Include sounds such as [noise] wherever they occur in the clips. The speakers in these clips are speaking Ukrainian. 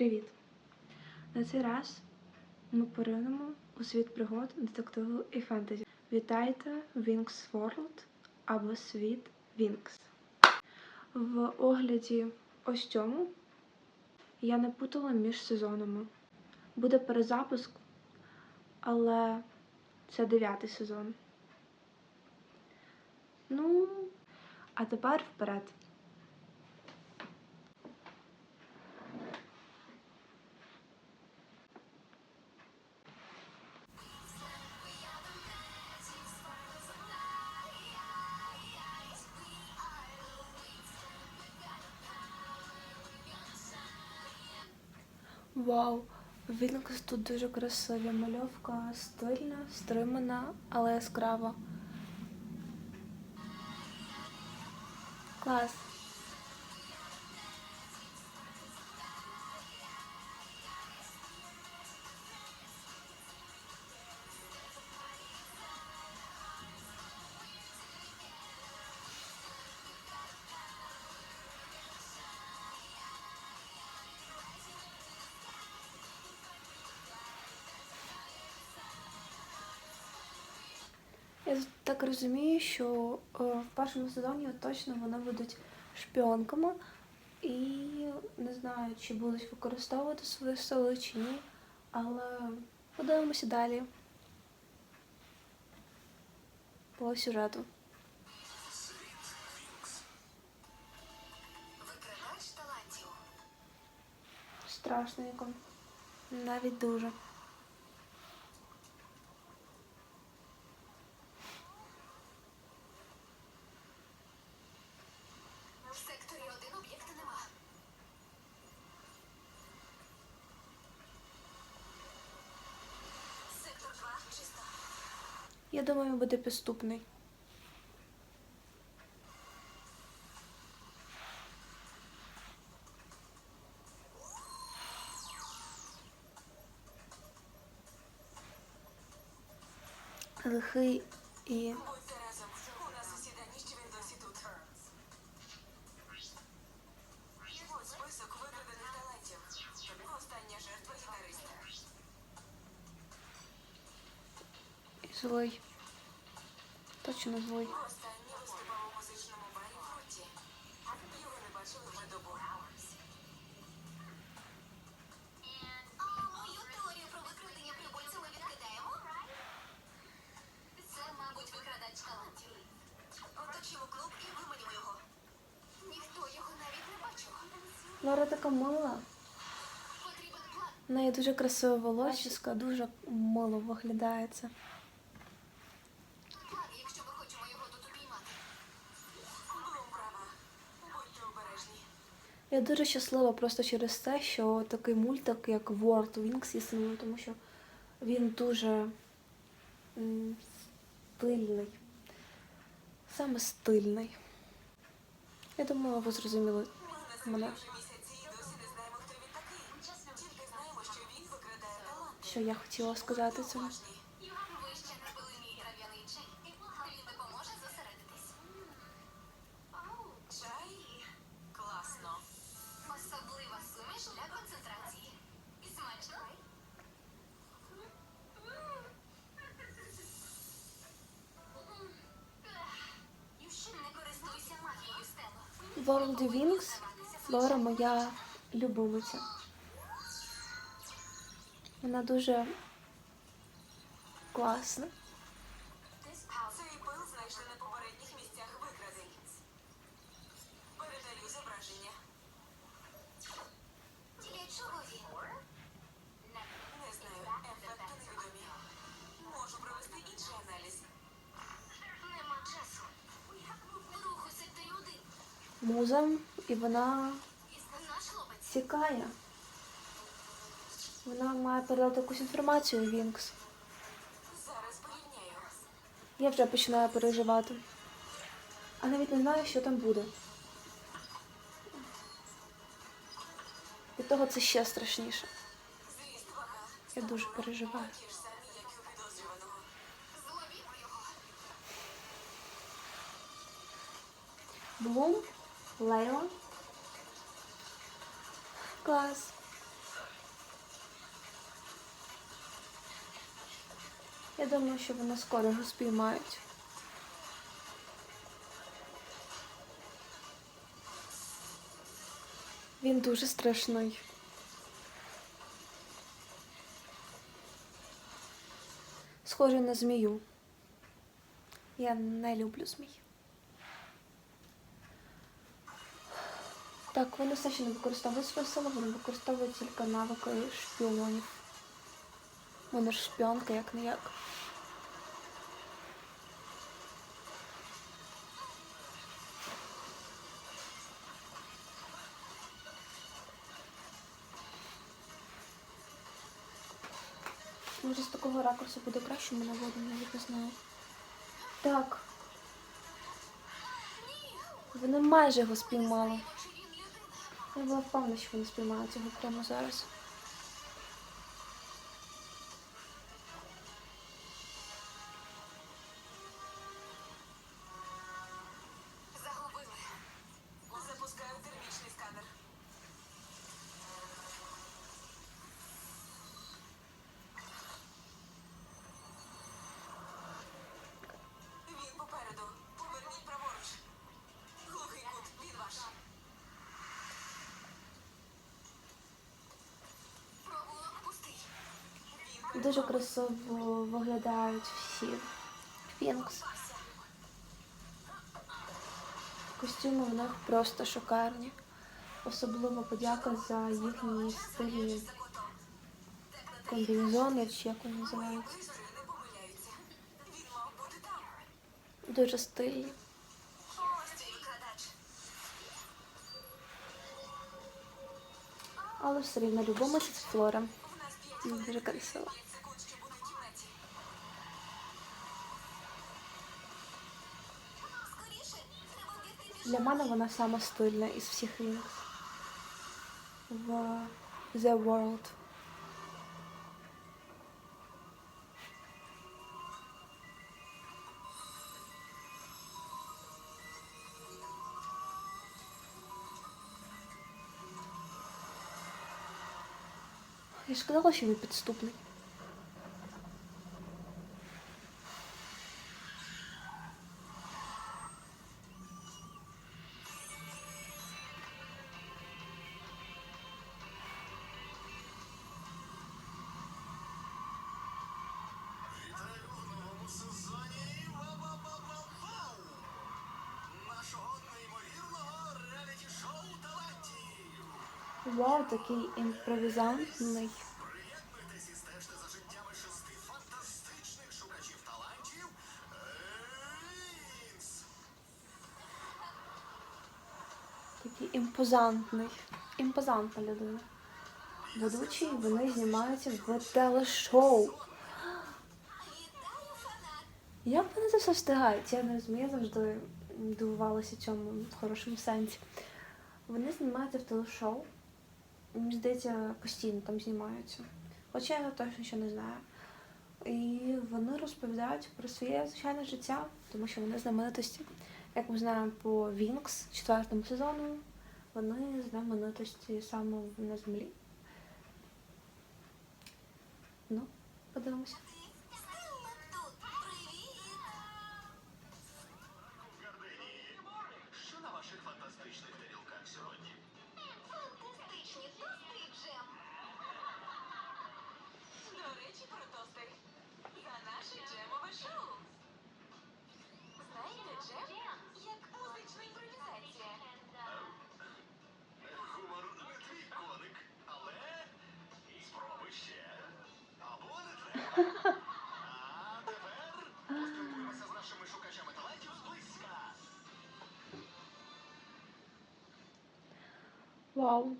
Привіт! На цей раз ми поринемо у світ пригод, детективу і фентезі. Вітайте Wings World або світ Wings. В огляді ось цьому я не путала між сезонами. Буде перезапуск, але це дев'ятий сезон. Ну, а тепер вперед. Вау, Вінкс тут дуже красиві. Мальовка стильна, стримана, але яскрава. Клас. Так розумію, що е, в першому сезоні точно вони будуть шпіонками і не знаю, чи будуть використовувати свої сили чи ні, але подивимося далі по сюжету. Талантів. Страшненько. Навіть дуже. В секторі один об'єкта нема. Сектор 2 чисто. Я думаю, буде підступний. Лихий і Будьте Точно злий. Лора така мила. В неї дуже красива волосіска, дуже мило виглядає Я дуже щаслива просто через те, що такий мультик, як World Wings, існує, тому що він дуже стильний. Саме стильний. Я думаю, ви зрозуміли мене, що я хотіла сказати цьому. Моя любимиця. Вона дуже класна. Цей пил знайшли на попередніх місцях викрадень. Передаю зображення. Для чого він? Не знаю, ефекти невідомі. Можу провести інший аналіз. Нема часу. Рух у один. Муза, і вона Цікає. Вона має передати якусь інформацію Вінкс. Зараз порівняю. Я вже починаю переживати. А навіть не знаю, що там буде. Від того це ще страшніше. Я дуже переживаю. Ті ж Клас. Я думаю, що вони скоро його спіймають. Він дуже страшний. Схожий на змію. Я не люблю змій. Так, вони все ще не використовують свою силу, вони використовують тільки навики шпіонів. Вони ж шпіонка, як не як. Може, з такого ракурсу буде краще мене воду, навіть не знаю. Так. Вони майже його спіймали. Я була впевнена, що вони спіймають його прямо зараз. Дуже красиво виглядають всі. Фінкс. Костюми в них просто шикарні. Особливо подяка за їхні стильні комбінезони, чи як вони називаються. Дуже стильні. Але все рівно любимо це флора. Дуже красиво. Для мене вона сама стильна із всіх Фінкс. В The World. Я ж казала, що він підступний. Талантів. Вінкс! Такий імпозантний. Імпозантна людина. Ведучі вони знімаються в телешоу. Як вони це все встигають? Я не розумію, я завжди дивувалася цьому в хорошому сенсі. Вони знімаються в телешоу. Мені здається, постійно там знімаються. Хоча я точно ще не знаю. І вони розповідають про своє звичайне життя, тому що вони знаменитості. Як ми знаємо по Вінкс четвертому сезону, вони знаменитості саме на землі. Ну, подивимося. Вау.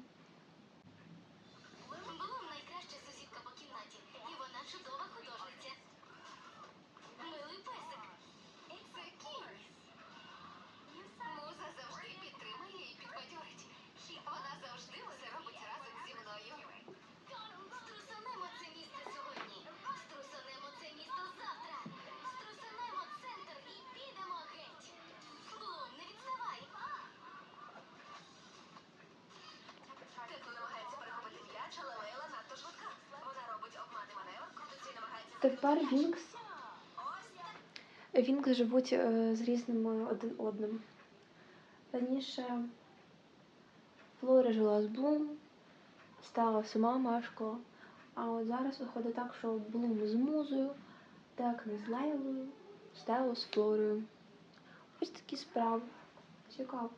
Тепер Вінкс Вінкс живуть е, з різними один одним. Раніше Флора жила з Блум, стала сама Машко, а от зараз виходить так, що Блум з музою, так не з Лейлою, стала з Флорою. Ось такі справи. Цікаво.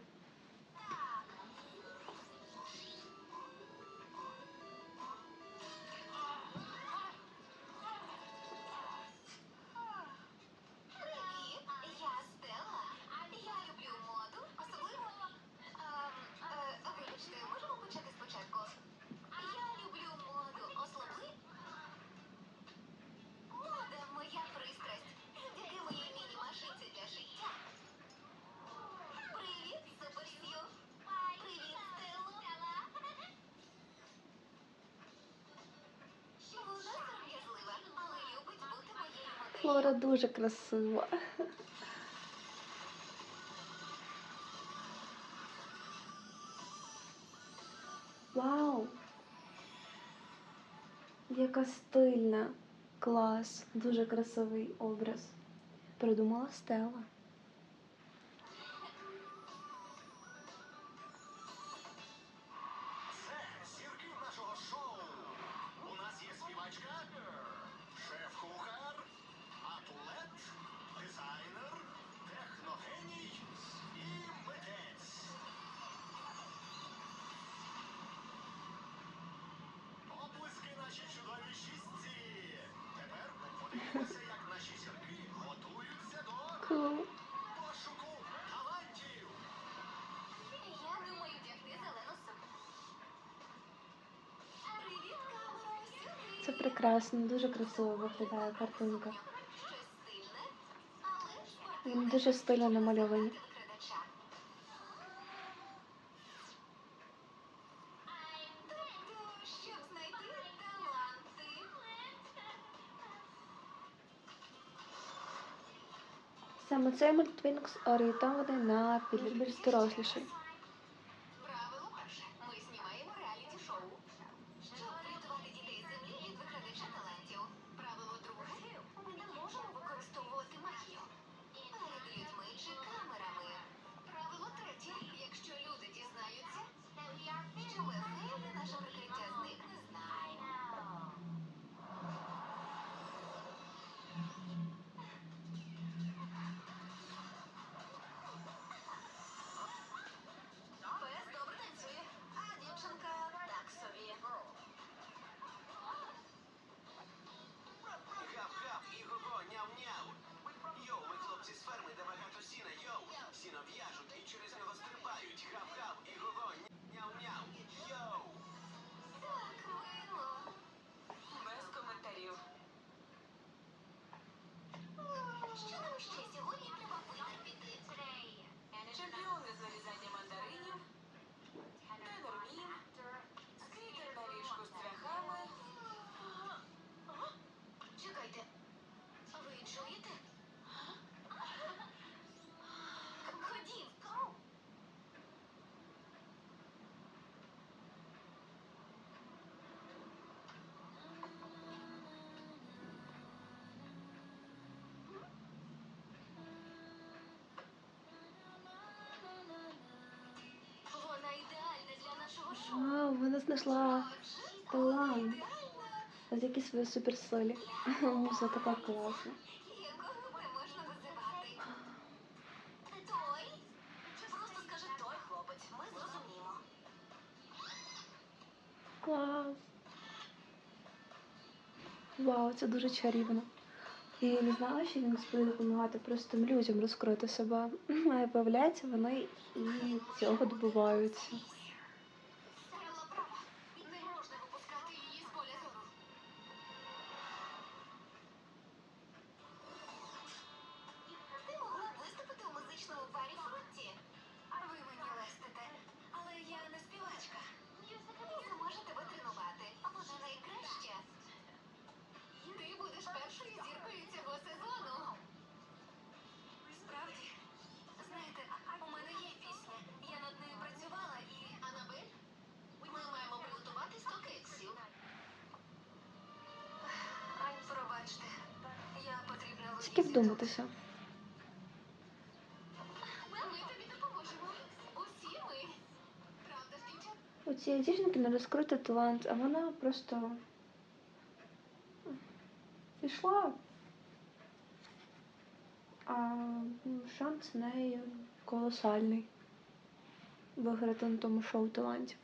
Флора дуже красива. Вау! Яка стильна, клас, дуже красивий образ. Придумала стела. Cool. Це прекрасно, дуже красиво виглядає картинка. Він дуже стильно намальований. цей мультфільм орієнтований на підліткових доросліших. Вау, вона знайшла талант. З якісь свої суперсолі. [laughs] Муза така класна. Клас. Вау, це дуже чарівно. І не знала, що він буде допомагати простим людям розкрити себе. [laughs] А виявляється, вони і цього добиваються. Тільки вдуматися. У цієї дівчинки не розкритий талант, а вона просто пішла, а ну, шанс в неї колосальний виграти на тому шоу талантів.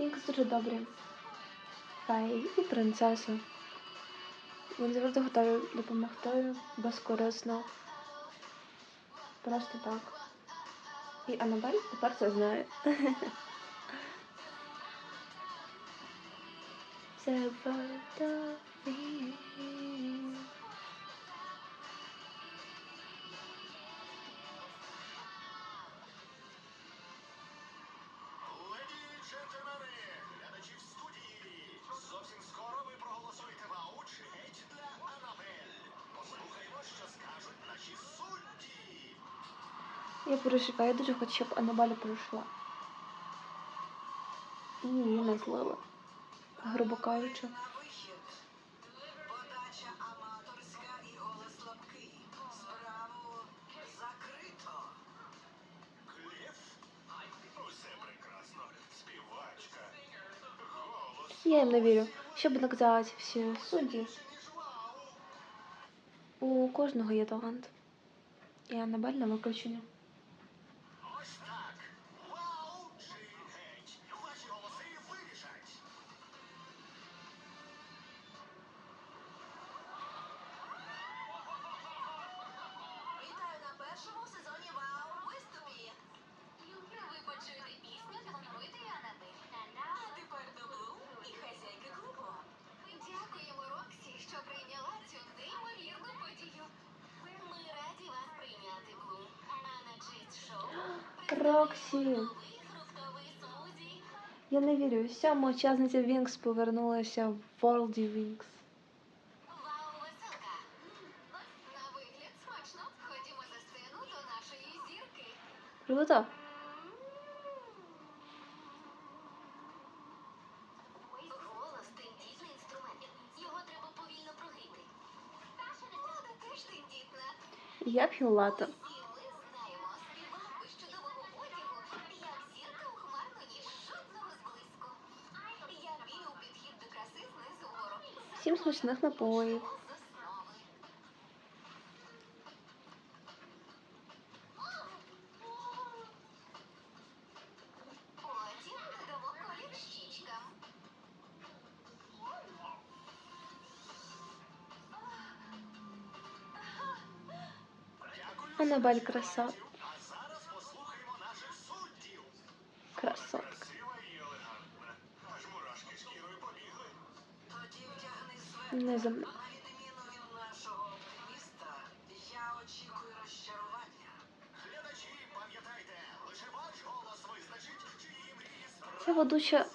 Вінкс дуже добрі. Феї і принцеси. Вони завжди готові допомогти безкорисно. Просто так. І Анабель тепер це знає. [laughs] Це водові. Переживаю, я дуже хочу, щоб Анабеля пройшла. І її не злили. Грубо кажучи. Я їм не вірю. Що будуть казати всі судді, у кожного є талант. І Анабель не виключення. Вірю. Сьома учасниця Вінкс повернулася в World Wings. Вау. Круто? Його треба повільно тендітна. Я п'ю лато. смачних напоїв. З основи. Потім додамо колір щічкам. Дякую. Анабель за краса. Чиї мрії Це ведуча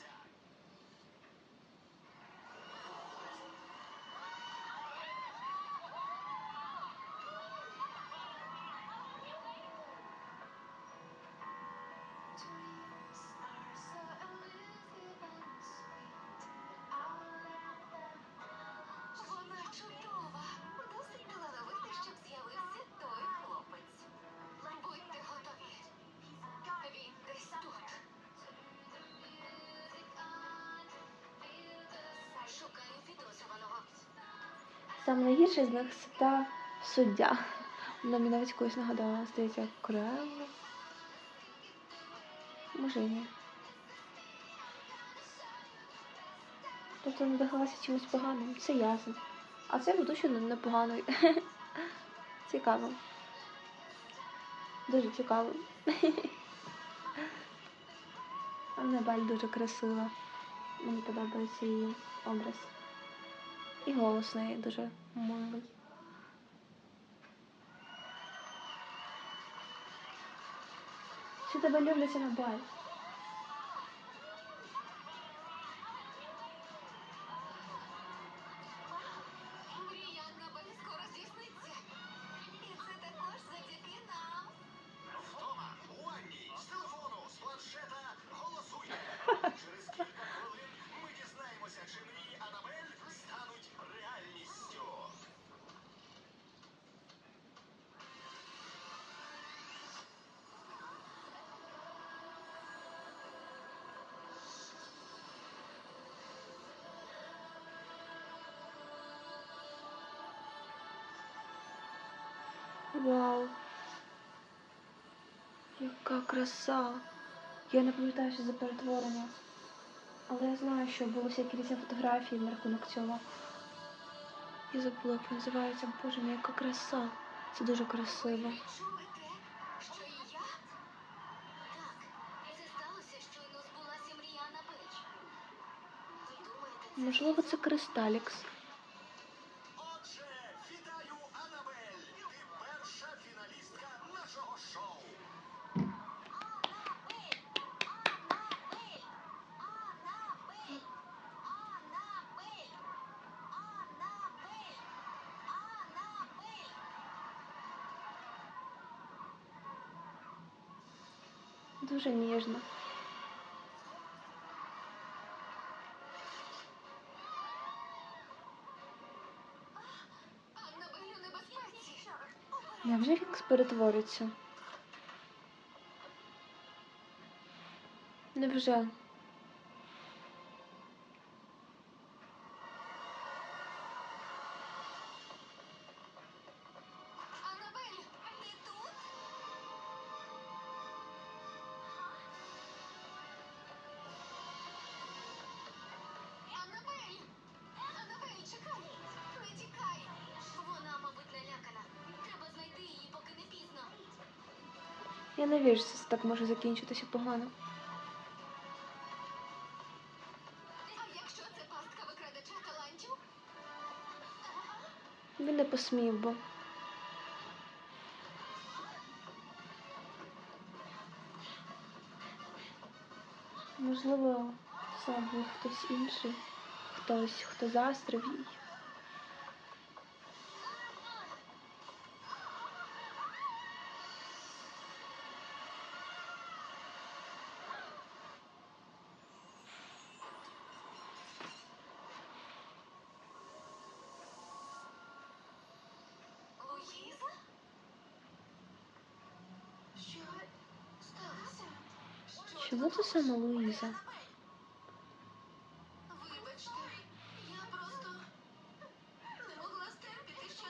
саме найгірший з них це та суддя. Вона мені навіть когось нагадала, здається, Крелла. Може і ні. Тобто надихалася чимось поганим, це ясно. А це ведучий не- непоганий. [laughs] Цікаво. Дуже цікаво. [laughs] Аннабель дуже красива. Мені подобається її образ. І голос неї дуже милий. Що тебе люблять на Мрія Вау. Яка краса. Я не пам'ятаю, за перетворення. Але я знаю, що було всякі різні фотографії на рахунок цього. Я забула, як називається. Боже мій, яка краса. Це дуже красиво. Чули те, що Дуже ніжно. Невже Вікс перетвориться? Невже? Я не вірю, що це так може закінчитися погано. Він не посмів би. Можливо, це був хтось інший, хтось, хто застрив їй.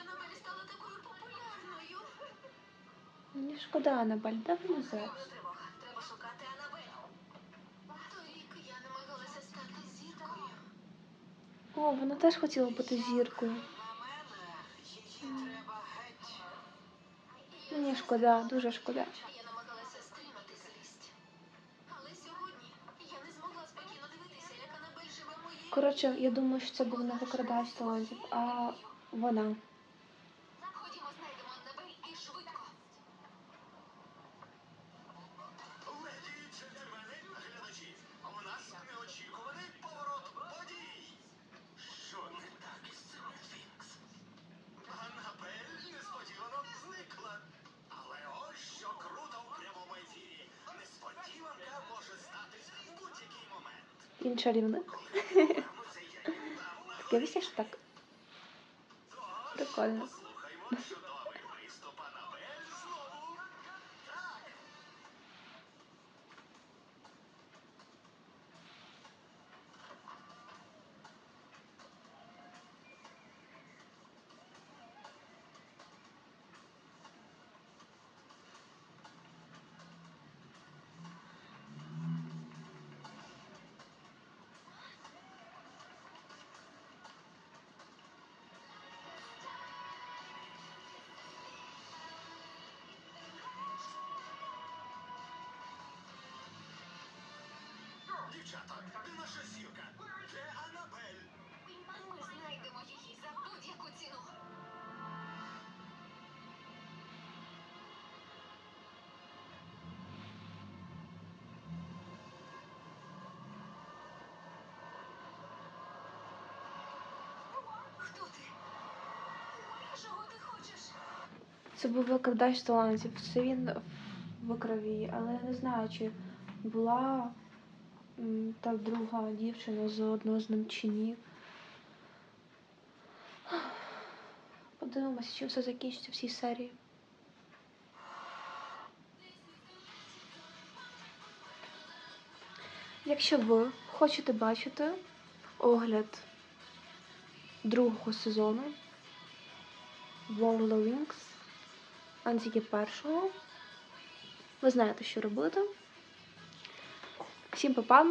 Анабель стала такою популярною. Мені шкода, Анабель, давай назад. Тривога, треба шукати Анабель. Торік я намагалася стати зіркою. О, вона теж хотіла бути зіркою. На мене її треба геть. Мені шкода, дуже шкода. Коротше, я думаю, що це було не викрадач талантів, а вона. Дівчата? Де наша зірка? Де Анабель? Ми знайдемо її за будь-яку ціну. Це був викрадач талантів. Це він в крові, але я не знаю, чи була та друга дівчина заодно з ним чи ні. Подивимося, чим все закінчиться в цій серії. Якщо ви хочете бачити огляд другого сезону World of Wings, а не тільки першого, ви знаєте, що робити. Всім па-па,